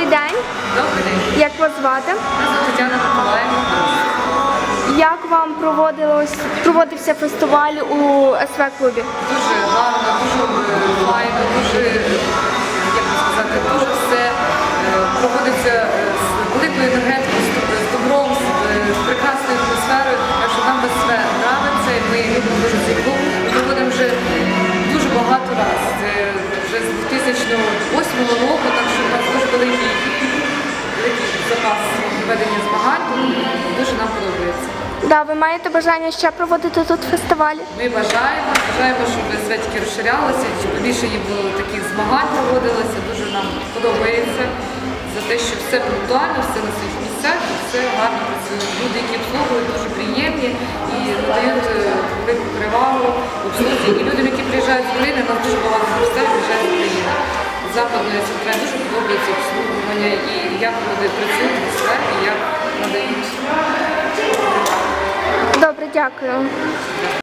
Добрий день. Добрий день. Як вас звати? Тетяна Миколаївна. Як вам проводилось проводився фестиваль у СВ клубі? Дуже гарно, дуже е, файно, дуже, як би сказати, дуже все е, проводиться е, з великою енергетикою, з добром, з, е, прекрасною атмосферою. Так що нам без все нравиться, і ми любимо дуже цей клуб. Ми проводимо вже дуже багато разів. Вже з 2008 року, так що у нас дуже великий, запас ведення змагань, дуже нам подобається. Да, ви маєте бажання ще проводити тут фестивалі? Ми бажаємо, бажаємо, щоб светики розширялися, щоб більше їм було таких змагань проводилося. Дуже нам подобається за те, що все пунктуально, все на своїх місцях, і все гарно працює. Люди, які обслуговують, дуже приємні і надають е, велику перевагу обслузі. І людям, які приїжджають з України, нас дуже багато гостей приїжджають з України. З Западної централі дуже подобається обслуговування і як люди працюють в сфері, як надають. Добре, дякую.